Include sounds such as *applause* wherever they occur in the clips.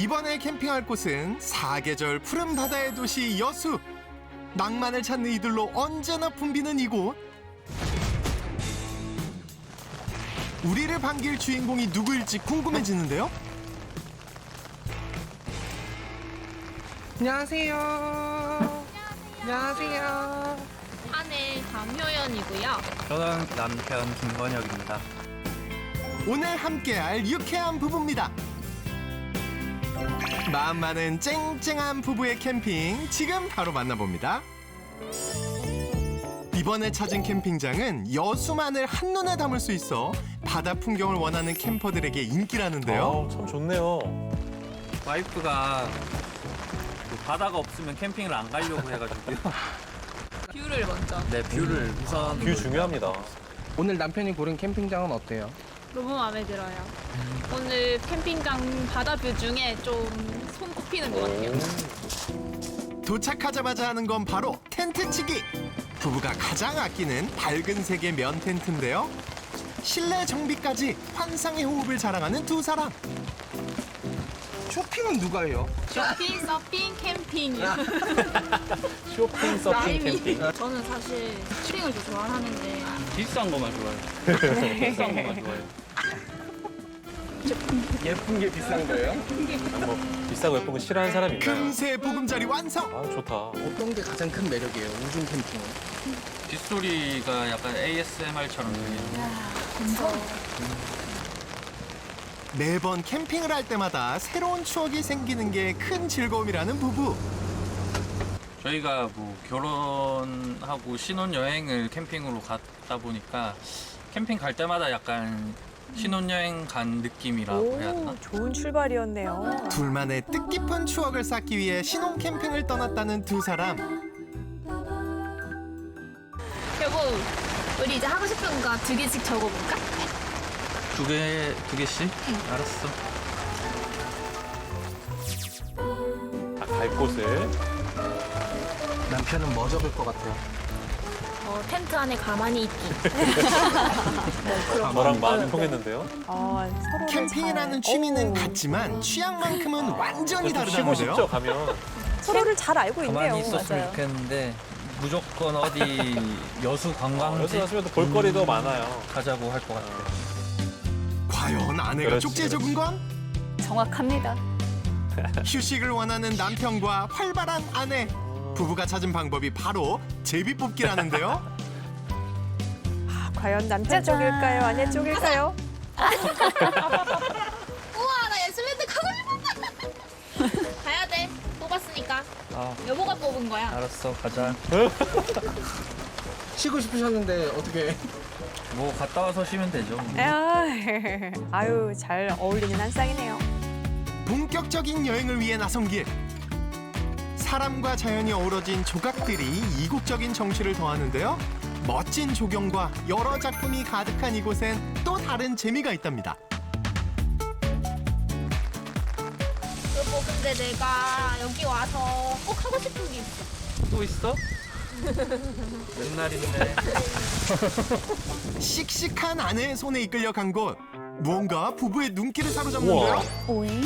이번에 캠핑할 곳은 사계절 푸른 바다의 도시 여수. 낭만을 찾는 이들로 언제나 붐비는 이곳. 우리를 반길 주인공이 누구일지 궁금해지는데요. 안녕하세요. 안녕하세요. 아내 강효연이고요. 저는 남편 김건혁입니다. 오늘 함께할 유쾌한 부부입니다. 마음 많은 쨍쨍한 부부의 캠핑 지금 바로 만나봅니다. 이번에 찾은 캠핑장은 여수만을 한눈에 담을 수 있어 바다 풍경을 원하는 캠퍼들에게 인기라는데요. 어, 참 좋네요. 와이프가 그 바다가 없으면 캠핑을 안 가려고 해가지고요. *laughs* 뷰를 먼저. 네, 뷰를 우선 뷰 중요합니다. 오늘 남편이 고른 캠핑장은 어때요? 너무 마음에 들어요. 오늘 캠핑장 바다뷰 중에 좀 손 꼽히는 것 같아요. 도착하자마자 하는 건 바로 텐트 치기. 부부가 가장 아끼는 밝은 색의 면 텐트인데요. 실내 정비까지 환상의 호흡을 자랑하는 두 사람. 쇼핑은 누가 해요? 쇼핑, 서핑, 캠핑. *laughs* 쇼핑, 서핑, 캠핑. 저는 사실 쇼핑을 좀 좋아하는데 비싼 것만 좋아해요. *laughs* 비싼 것만 좋아해요. 예쁜 게 비싼 거예요? 뭐 비싸고 예쁜 거 싫어하는 사람 있나요? 금세 보금자리 완성. 아 좋다. 어떤 게 가장 큰 매력이에요? 우중 캠핑은? 빗소리가 약간 ASMR처럼 들려요. 매번 캠핑을 할 때마다 새로운 추억이 생기는 게 큰 즐거움이라는 부부. 저희가 뭐 결혼하고 신혼여행을 캠핑으로 갔다 보니까 캠핑 갈 때마다 약간 신혼여행 간 느낌이라고 해야 되나? 오, 좋은 출발이었네요. 둘만의 뜻깊은 추억을 쌓기 위해 신혼 캠핑을 떠났다는 두 사람. 여보, 우리 이제 하고 싶은 거 두 개씩 적어볼까? 두 개, 두 개씩? 알았어. 아, 갈 곳을 남편은 뭐 적을 것 같아요? 어, 텐트 안에 가만히 있기. 너랑 마음이 통했는데요. 아, 서로 캠핑이라는 취미는 같지만 취향만큼은 완전히 좀 쉬고 싶죠 다르다는데요. 가면. 서로를 잘 알고 있네요. 가만히 있었으면 맞아요. 좋겠는데 무조건 어디 *laughs* 여수 관광지 여수 가시면 또 볼거리도 많아요. 가자고 할 것 같아요. 과연 아내가 그렇지, 쪽지에 적은 건 정확합니다. 휴식을 원하는 남편과 활발한 아내. 부부가 찾은 방법이 바로 제비 뽑기라는데요. *laughs* 아, 과연 남편 쪽일까요? 아내 쪽일까요? *laughs* 우와, 나 예술랜드 가고 싶었다. *laughs* 가야 돼. 뽑았으니까. 아, 여보가 뽑은 거야. 알았어, 가자. 쉬고 싶으셨는데 어떻게? 뭐 갔다 와서 쉬면 되죠. 아, 아유, 잘 어울리는 한 쌍이네요. 본격적인 여행을 위해 나선 길. 사람과 자연이 어우러진 조각들이 이국적인 정취를 더하는데요. 멋진 조경과 여러 작품이 가득한 이곳엔 또 다른 재미가 있답니다. 여보, 근데 내가 여기 와서 꼭 하고 싶은 게 있어. 또 있어? *laughs* 맨날인데. *laughs* 씩씩한 아내의 손에 이끌려 간 곳. 무언가 부부의 눈길을 사로잡는데요. 오잉?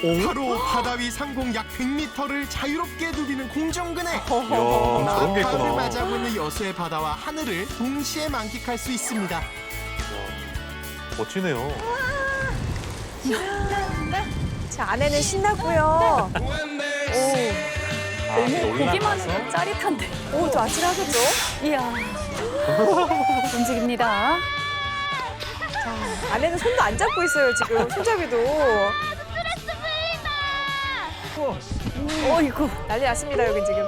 바로 바다 위 상공 약 100m를 자유롭게 누비는 공중근해. 이야 저런 게 나팔을 있구나. 맞아보는 여수의 바다와 하늘을 동시에 만끽할 수 있습니다. 멋지네요. 자, 아내는 신나고요. 오, 아, 보기만 해도 짜릿한데. 오, 저 아찔하겠죠? 이야. *laughs* 움직입니다. 자, 아내는 손도 안 잡고 있어요, 지금. 손잡이도. 어이구, 난리 났습니다, 여기 지금.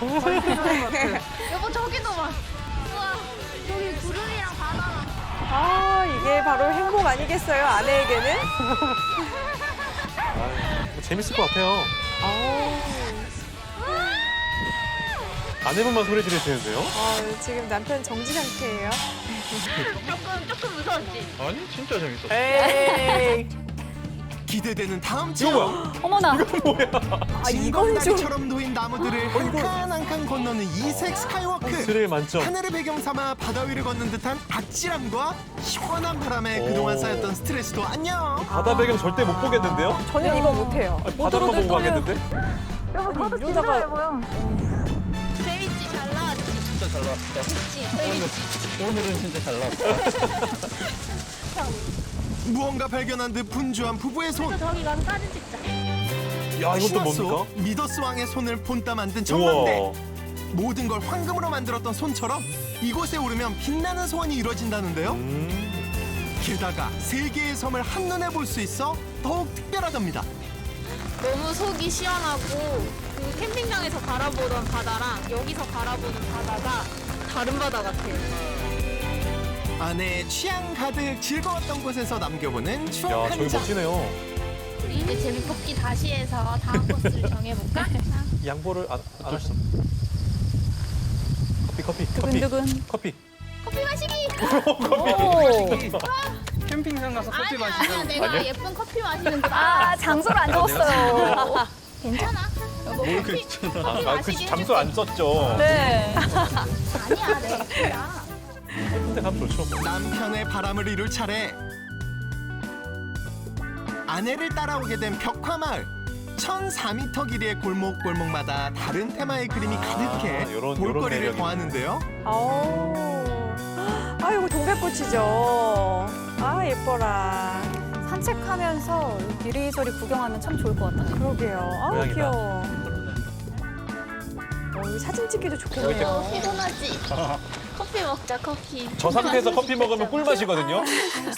*laughs* 여보, 저기도 봐. 우와, 저기 구름이랑 바다랑. 아, 이게 바로 행복 아니겠어요, 아내에게는? 뭐 재밌을 것 같아요. 아내분만 소리 지르시는데요? 어, 지금 남편 정지 상태예요. *laughs* 조금, 조금 무서웠지? 아니, 진짜 재밌었어. 에이. 기대되는 다음 이거 체험. 뭐야? 어머나. 아, 이건 좀. 징검다리처럼 놓인 나무들을 한 칸 한 칸 건너는 이색 스카이워크. 스릴 만점. 하늘을 배경 삼아 바다 위를 걷는 듯한 아찔함과 시원한 바람에 그동안 오. 쌓였던 스트레스도 안녕. 바다 배경 절대 못 보겠는데요? 저는 이거 못해요. 아니, 바다만 보고 가겠는데? 이러다가 재밌지 잘 나왔지. 진짜 잘. 재밌지 재밌지. 오늘은 진짜 잘 나왔다. *laughs* 무언가 발견한 듯 분주한 부부의 손. 저기 가서 사진 찍자. 야, 이건 또 신화속 뭡니까? 미더스 왕의 손을 본따 만든. 우와. 모든 걸 황금으로 만들었던 손처럼 이곳에 오르면 빛나는 소원이 이루어진다는데요. 음. 게다가 세 개의 섬을 한눈에 볼 수 있어 더욱 특별하답니다. 너무 속이 시원하고 그 캠핑장에서 바라보던 바다랑 여기서 바라보는 바다가 다른 바다 같아요. 아내의 취향 가득 즐거웠던 곳에서 남겨보는 추억 야, 한 저기 장. 멋지네요. 우리 이제 재미뽑기 다시 해서 다음 코스를 정해볼까? *laughs* 양보를 안, 안 하시죠? 커피, 커피, 커피. 두근두근. 커피. 커피 마시기! 오. 캠핑장 가서 커피 아니야, 마시는 아니야, 내가 아니야? 예쁜 커피 마시는 거. 아, 장소를 안 적었어요. *laughs* 괜찮아. 여보, 커피, 커피 아, 그 장소 안 썼죠. 네. 아니야, 내가 예쁘다. 근데 가면 좋죠. 남편의 바람을 이룰 차례. 아내를 따라오게 된 벽화마을. 1,004m 길이의 골목골목마다 다른 테마의 그림이 아, 가득해 요런- 볼거리를 요런 매력이 더하는데요. 아우. 아, 이거 동백꽃이죠. 아, 예뻐라. 산책하면서 이리저리 구경하면 참 좋을 것 같아요. 그러게요. 아, 고양이다. 귀여워. 어, 여기 사진 찍기도 좋겠네요. 너 피곤하지? *laughs* 커피 먹자, 커피. 저 상태에서 커피 먹으면 꿀맛이거든요.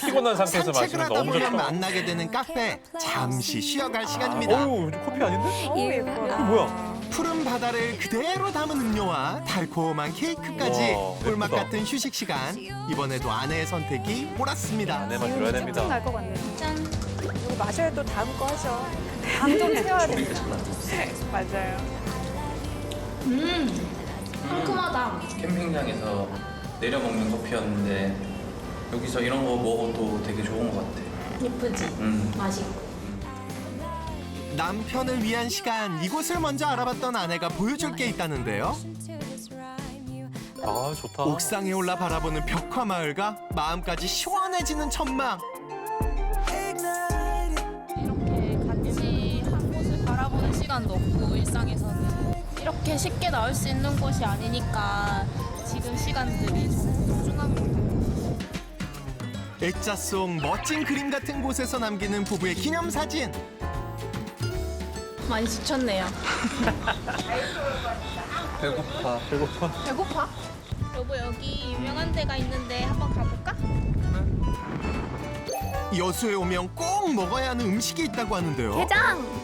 피곤한 상태에서 산책을 마시면 하다 너무 보면 좋죠. 만나게 되는 카페. 잠시 쉬어갈 시간입니다. 어우, 커피 아닌데? 이거 뭐야? 푸른 바다를 그대로 담은 음료와 달콤한 케이크까지 우와, 꿀맛 예쁘다. 같은 휴식 시간. 이번에도 아내의 선택이 옳았습니다. 아내만 들어야 됩니다. 날것 같네요. 짠. 이거 마셔야 또 다음 거 하죠. 당좀 채워야 됩니다. *laughs* 맞아요. 음, 상큼하다. 캠핑장에서 내려 먹는 커피였는데 여기서 이런 거 먹어도 되게 좋은 것 같아. 예쁘지? 음. 맛있고. 남편을 위한 시간 이곳을 먼저 알아봤던 아내가 보여줄 게 있다는데요. 아, 좋다. 옥상에 올라 바라보는 벽화 마을과 마음까지 시원해지는 천막. 이렇게 같이 한 곳을 바라보는 시간도 없고 일상에서는 이렇게 쉽게 나올 수 있는 곳이 아니니까 지금 시간들이 좀 소중한 것 같아요. 액자 속 멋진 그림 같은 곳에서 남기는 부부의 기념사진. 많이 지쳤네요. *laughs* 배고파. 배고파. 배고파? 여보 여기 유명한 데가 있는데 한번 가볼까? 여수에 오면 꼭 먹어야 하는 음식이 있다고 하는데요. 게장!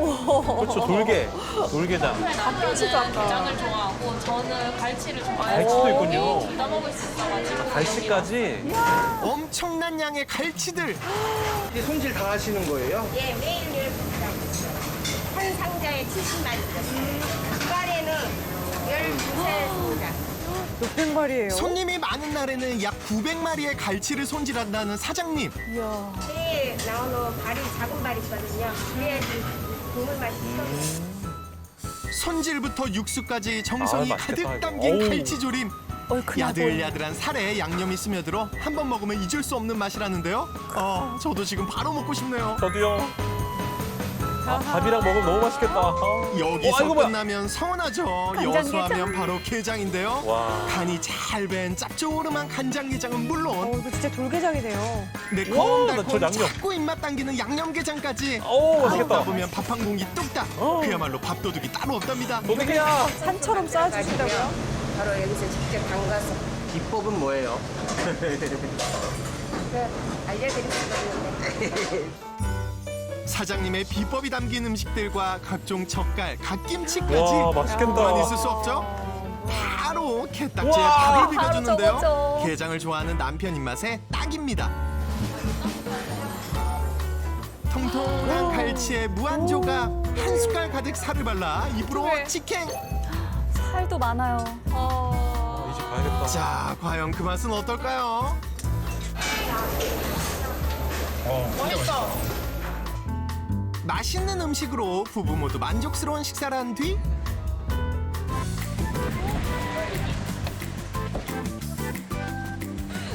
그렇죠, 돌게. 돌게장. 갓김치도 아까. 게장을 좋아하고 저는 갈치를 좋아해요. 갈치도 있군요. 둘다 먹을 수 있어가지고 갈치까지. 엄청난 양의 갈치들. 이게 손질 다 하시는 거예요? 예, 매일 한 상자에 70마리 닭발에는 12세 높은 말이에요. 손님이 많은 날에는 약 900마리의 갈치를 손질한다는 사장님. 이야. 에 나오는 발이 작은 발이거든요. 그래야지 국물 맛이 좀 손질부터 육수까지 정성이 아, 맛있겠다, 가득 이거. 담긴 어우. 갈치조림. 얼큰하고. 야들야들한 살에 양념이 스며들어 한 번 먹으면 잊을 수 없는 맛이라는데요. 어, 저도 지금 바로 먹고 싶네요. 저도요. 아, 밥이랑 먹으면 너무 맛있겠다. 아. 여기서 와, 이거 뭐야? 끝나면 서운하죠. 여수하면 바로 게장인데요. 와. 간이 잘 밴 짭조름한 간장게장은 어, 물론 이거 진짜 돌게장이네요. 매콤 와, 나저 달콤 양념. 자꾸 입맛 당기는 양념게장까지 오, 먹다 맛있겠다. 보면 밥 한 공기 뚝딱 어. 그야말로 밥도둑이 따로 없답니다 도둑이야. 산처럼 쌓아주신다고요? 바로 여기서 직접 담가서 비법은 뭐예요? 알려드릴 수가 있는데 *laughs* 사장님의 비법이 담긴 음식들과 각종 젓갈, 갓김치까지 와, 맛있겠다. 만 있을 수 없죠? 바로 게딱지에 우와. 밥을 비벼주는데요 바로 저거죠. 게장을 좋아하는 남편 입맛에 딱입니다 통통한 갈치에 무한조가 한 숟갈 가득 살을 발라 입으로. 직행 살도 많아요. 이집 가야겠다. 자 과연 그 맛은 어떨까요? 맛있는 음식으로 부부 모두 만족스러운 식사를 한 뒤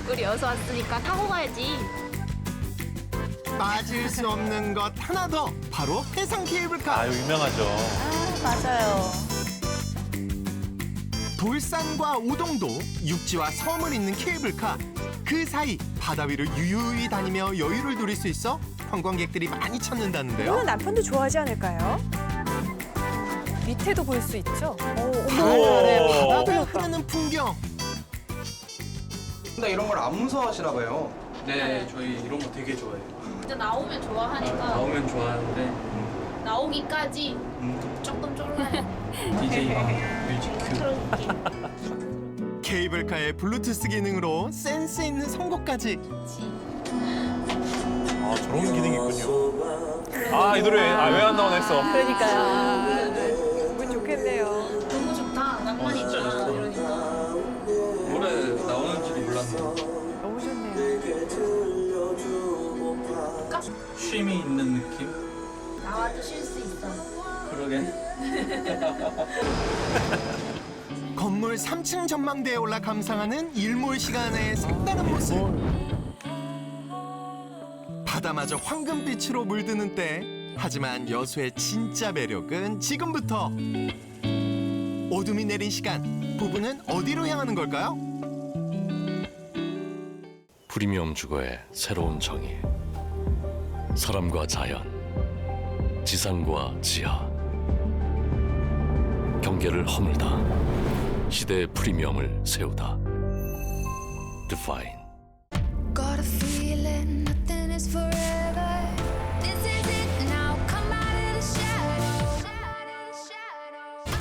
우리 여기서 왔으니까 타고 가야지. 빠질 수 없는 것 하나 더 바로 해상 케이블카 아유 유명하죠. 맞아요. 돌산과 오동도 육지와 섬을 잇는 케이블카 그 사이 바다 위를 유유히 다니며 여유를 누릴 수 있어 관광객들이 많이 찾는다는데요 이거는 남편도 좋아하지 않을까요? 밑에도 볼 수 있죠? 오, 바다가 바다가 흐르는 풍경 근데 이런 걸 안 무서워하시나 봐요. 네, 저희 이런 거 되게 좋아해요. 진짜 나오면 좋아하니까 나오면 좋아하는데 나오기까지 조금 쫄라요. DJ와 뮤직큐. 케이블카의 블루투스 기능으로 센스 있는 선곡까지 아 저런 기능이 있군요. 아 이 노래 아 왜 안 나오나 했어. 그러니까요. 기분 좋겠네요. 너무 좋다. 낭만 있다. 이러니까. 노래 나오는지도 몰랐는데 너무 좋네요. 쉼이 있는 느낌? 나와도 쉴 수 있어. 그러게. *laughs* 건물 3층 전망대에 올라 감상하는 일몰 시간의 색다른 모습 바다마저 황금빛으로 물드는 때. 하지만 여수의 진짜 매력은 지금부터. 어둠이 내린 시간 부부는 어디로 향하는 걸까요? 프리미엄 주거의 새로운 정의. 사람과 자연 지상과 지하. 경계를 허물다. 시대의 프리미엄을 세우다. Define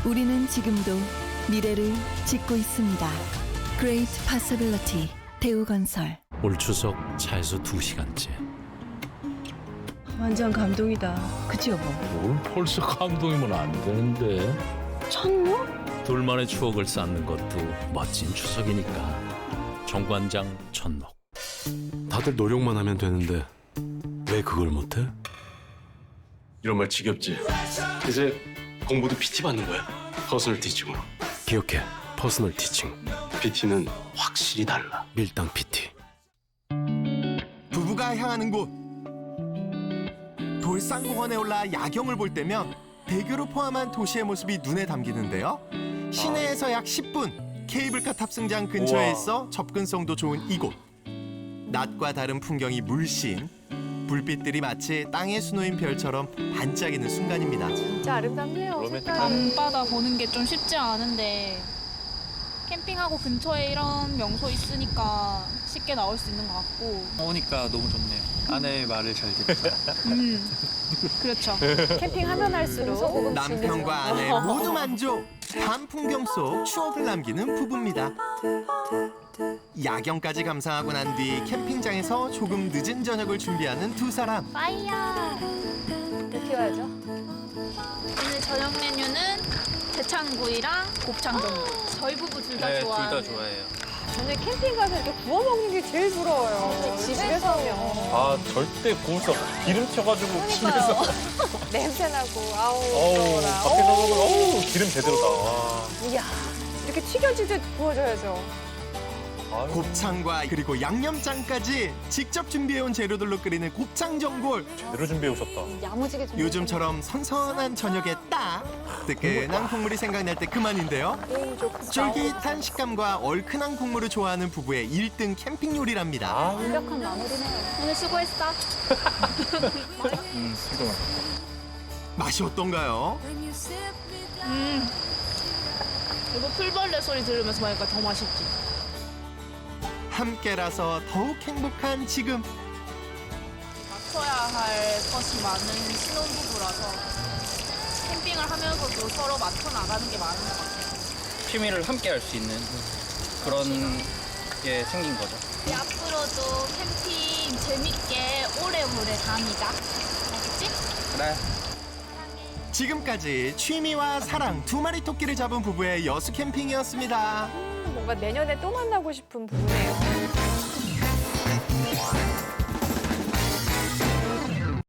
우리는 지금도 미래를 짓고 있습니다. Great Possibility 대우건설 올 추석 차에서 2시간째 완전 감동이다. 그치 여보? 뭘 벌써 감동이면 안 되는데 천무? 둘만의 추억을 쌓는 것도 멋진 추석이니까 정관장 천록 다들 노력만 하면 되는데 왜 그걸 못해? 이런 말 지겹지? 이제 공부도 PT 받는 거야? 퍼스널 티칭으로. 기억해. 퍼스널 티칭. PT는 확실히 달라. 밀당 PT. 부부가 향하는 곳. 돌산공원에 올라 야경을 볼 때면 대교를 포함한 도시의 모습이 눈에 담기는데요. 시내에서 약 10분 케이블카 탑승장 근처에 우와. 있어 접근성도 좋은 이곳. 낮과 다른 풍경이 물씬 불빛들이 마치 땅에 수놓인 별처럼 반짝이는 순간입니다 진짜 아름답네요. 밤바다 보는 게 좀 쉽지 않은데 캠핑하고 근처에 이런 명소 있으니까 쉽게 나올 수 있는 것 같고 오니까 너무 좋네요. 아내의 말을 잘 듣죠. *laughs* 음 그렇죠 캠핑하면 할수록 남편과 아내 모두 만족 밤 풍경 속 추억을 남기는 부부입니다 야경까지 감상하고 난 뒤 캠핑장에서 조금 늦은 저녁을 준비하는 두 사람 빠이야. 이렇게 와야죠. 오늘 저녁 메뉴는 대창구이랑 곱창 전골 저희 부부 둘다 네, 둘 좋아하는 다 좋아해요. 저는 캠핑 가서 이렇게 구워 먹는 게 제일 부러워요. 집에서 하면 아 절대 구울 수 없. 기름 튀어가지고 집에서. *laughs* 냄새 나고 아우 어우 부러워라. 밖에 나가면 어우 기름 제대로다. 와. 이야 이렇게 튀겨지듯 구워줘야죠. 곱창과 그리고 양념장까지 직접 준비해온 재료들로 끓이는 곱창 전골 제대로 준비해 오셨다. 야무지게 좀. 요즘처럼 선선한 저녁에 딱 뜨끈한 국물이 생각날 때 그만인데요 게임 좋고 쫄깃한 식감과 얼큰한 국물을 좋아하는 부부의 1등 캠핑 요리랍니다 아, 완벽한 마무리네요. 오늘 수고했어 *laughs* 음, 수고. 맛이 어떤가요? 음 이거 풀벌레 소리 들으면서 먹으니까 더 맛있지 함께라서 더욱 행복한 지금 맞춰야 할 것이 많은 신혼부부라서 캠핑을 하면서도 서로 맞춰 나가는 게 많은 것 같아요 취미를 함께 할 수 있는 그런 게 생긴 거죠. 앞으로도 캠핑 재밌게 오래오래 다니자 알겠지? 그래. 지금까지 취미와 사랑 두 마리 토끼를 잡은 부부의 여수 캠핑이었습니다 뭔가 내년에 또 만나고 싶은 부부네요.